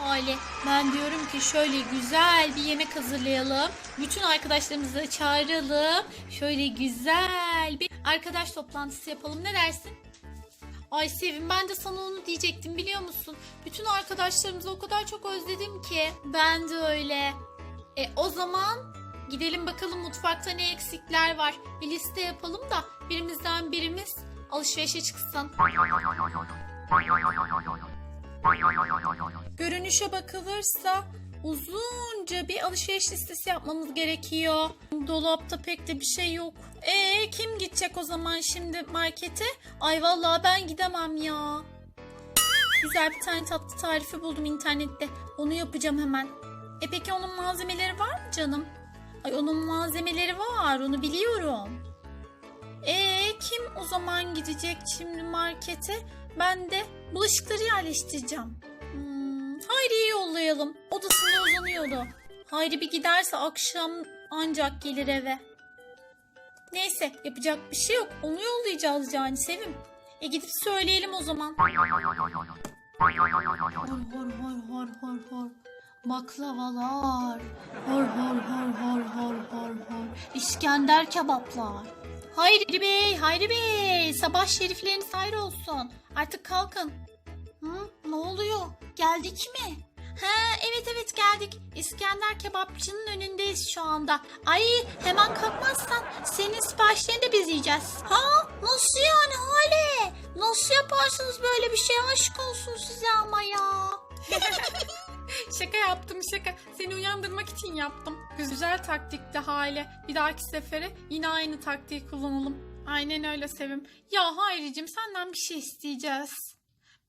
Hale ben diyorum ki şöyle güzel bir yemek hazırlayalım. Bütün arkadaşlarımızı çağıralım. Şöyle güzel bir arkadaş toplantısı yapalım. Ne dersin? Ay Sevim ben de sana onu diyecektim biliyor musun? Bütün arkadaşlarımızı o kadar çok özledim ki. Ben de öyle. E o zaman gidelim bakalım mutfakta ne eksikler var. Bir liste yapalım da birimizden birimiz alışverişe çıksın. Görünüşe bakılırsa uzunca bir alışveriş listesi yapmamız gerekiyor. Dolapta pek de bir şey yok. Ee kim gidecek o zaman şimdi markete? Ay vallahi ben gidemem ya. Güzel bir tane tatlı tarifi buldum internette. Onu yapacağım hemen. E peki onun malzemeleri var mı canım? Ay onun malzemeleri var onu biliyorum. Ee kim o zaman gidecek şimdi markete? Ben de bulaşıkları yerleştireceğim. Hmm, Hayri'yi yollayalım. Odasında uzanıyordu. Hayri bir giderse akşam ancak gelir eve. Neyse yapacak bir şey yok. Onu yollayacağız yani Sevim. E gidip söyleyelim o zaman. Hor hor hor hor hor hor. Baklavalar. Hor hor hor hor hor hor hor. İskender kebaplar. Hayri Bey, Hayri Bey. Sabah şerifleriniz hayır olsun. Artık kalkın. Hı, ne oluyor? Geldik mi? He evet evet geldik. İskender kebapçının önündeyiz şu anda. Ay hemen kalkmazsan senin siparişlerini de biz yiyeceğiz. Ha nasıl yani Hale? Nasıl yaparsınız böyle bir şey? Aşk olsun size ama ya. Şaka yaptım şaka. Seni uyandırmak için yaptım. Güzel taktikti Hale. Bir dahaki sefere yine aynı taktiği kullanalım. Aynen öyle Sevim. Ya Hayricim senden bir şey isteyeceğiz.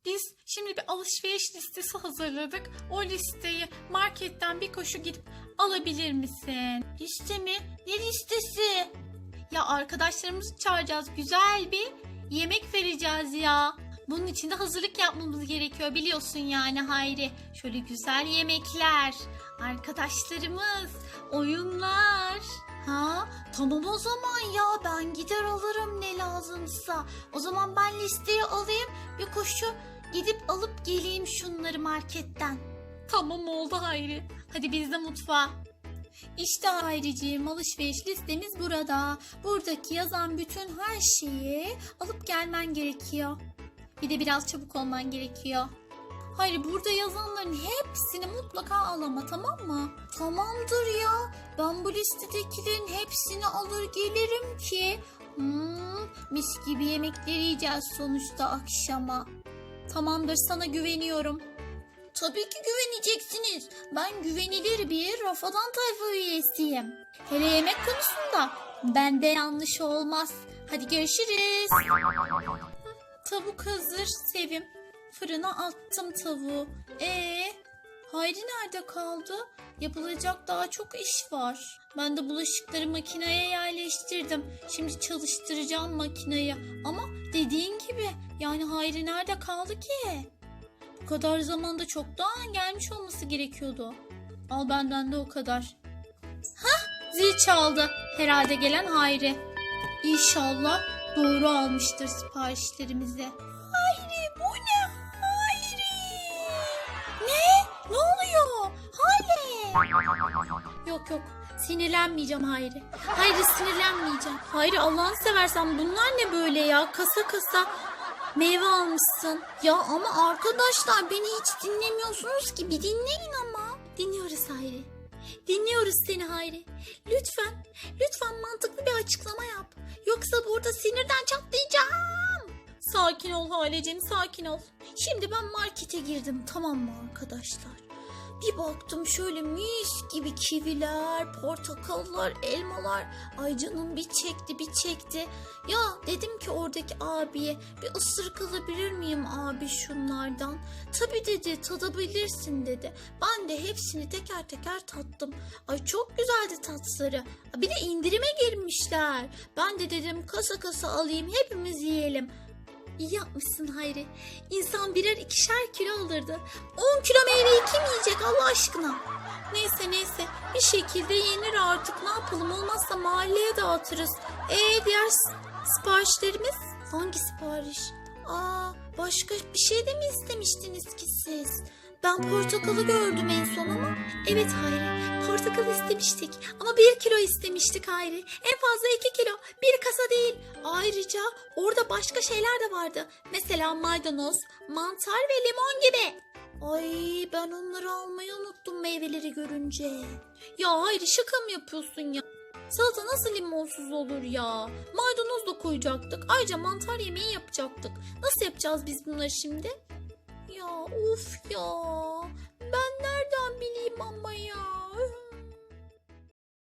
Biz şimdi bir alışveriş listesi hazırladık. O listeyi marketten bir koşu gidip alabilir misin? Liste mi? Ne listesi? Ya arkadaşlarımızı çağıracağız. Güzel bir yemek vereceğiz ya. Bunun için de hazırlık yapmamız gerekiyor biliyorsun yani Hayri. Şöyle güzel yemekler, arkadaşlarımız, oyunlar. Ha tamam o zaman ya ben gider alırım ne lazımsa. O zaman ben listeyi alayım bir koşu gidip alıp geleyim şunları marketten. Tamam oldu Hayri. Hadi biz de mutfağa. İşte Hayriciğim alışveriş listemiz burada. Buradaki yazan bütün her şeyi alıp gelmen gerekiyor. Bir de biraz çabuk olman gerekiyor. Hayır burada yazanların hepsini mutlaka al ama tamam mı? Tamamdır ya. Ben bu listedekilerin hepsini alır gelirim ki. Hmm, mis gibi yemekleri yiyeceğiz sonuçta akşama. Tamamdır sana güveniyorum. Tabii ki güveneceksiniz. Ben güvenilir bir Rafadan Tayfa üyesiyim. Hele yemek konusunda bende yanlış olmaz. Hadi görüşürüz. Tavuk hazır Sevim. Fırına attım tavuğu. Ee, Hayri nerede kaldı? Yapılacak daha çok iş var. Ben de bulaşıkları makineye yerleştirdim. Şimdi çalıştıracağım makineyi. Ama dediğin gibi yani Hayri nerede kaldı ki? Bu kadar zamanda çoktan gelmiş olması gerekiyordu. Al benden de o kadar. Hah zil çaldı. Herhalde gelen Hayri. İnşallah doğru almıştır siparişlerimizi. Hayri bu ne? Hayri. Ne? Ne oluyor? Hayri. Yok yok. Sinirlenmeyeceğim Hayri. Hayri sinirlenmeyeceğim. Hayri Allah'ını seversen bunlar ne böyle ya? Kasa kasa meyve almışsın. Ya ama arkadaşlar beni hiç dinlemiyorsunuz ki. Bir dinleyin ama. Dinliyoruz Hayri. Dinliyoruz seni Hayri. Lütfen, lütfen mantıklı bir açıklama yap. Yoksa burada sinirden çatlayacağım. Sakin ol Halecim, sakin ol. Şimdi ben markete girdim tamam mı arkadaşlar? Bir baktım şöyle mis gibi kiviler, portakallar, elmalar. Ay canım bir çekti bir çekti. Ya dedim ki oradaki abiye bir ısırık alabilir miyim abi şunlardan? Tabii dedi tadabilirsin dedi. Ben de hepsini teker teker tattım. Ay çok güzeldi tatları. Bir de indirime girmişler. Ben de dedim kasa kasa alayım hepimiz yiyelim. İyi yapmışsın Hayri. İnsan birer ikişer kilo alırdı. 10 kilo meyveyi kim yiyecek Allah aşkına? Neyse neyse bir şekilde yenir artık ne yapalım olmazsa mahalleye dağıtırız. Ee diğer siparişlerimiz? Hangi sipariş? Aa başka bir şey de mi istemiştiniz ki siz? Ben portakalı gördüm en son ama. Evet Hayri. Portakal istemiştik. Ama bir kilo istemiştik Hayri. En fazla iki kilo. Bir kasa değil. Ayrıca orada başka şeyler de vardı. Mesela maydanoz, mantar ve limon gibi. Ay ben onları almayı unuttum meyveleri görünce. Ya Hayri şaka mı yapıyorsun ya? Salata nasıl limonsuz olur ya? Maydanoz da koyacaktık. Ayrıca mantar yemeği yapacaktık. Nasıl yapacağız biz bunları şimdi? Ya of ya. Ben nereden bileyim ama ya.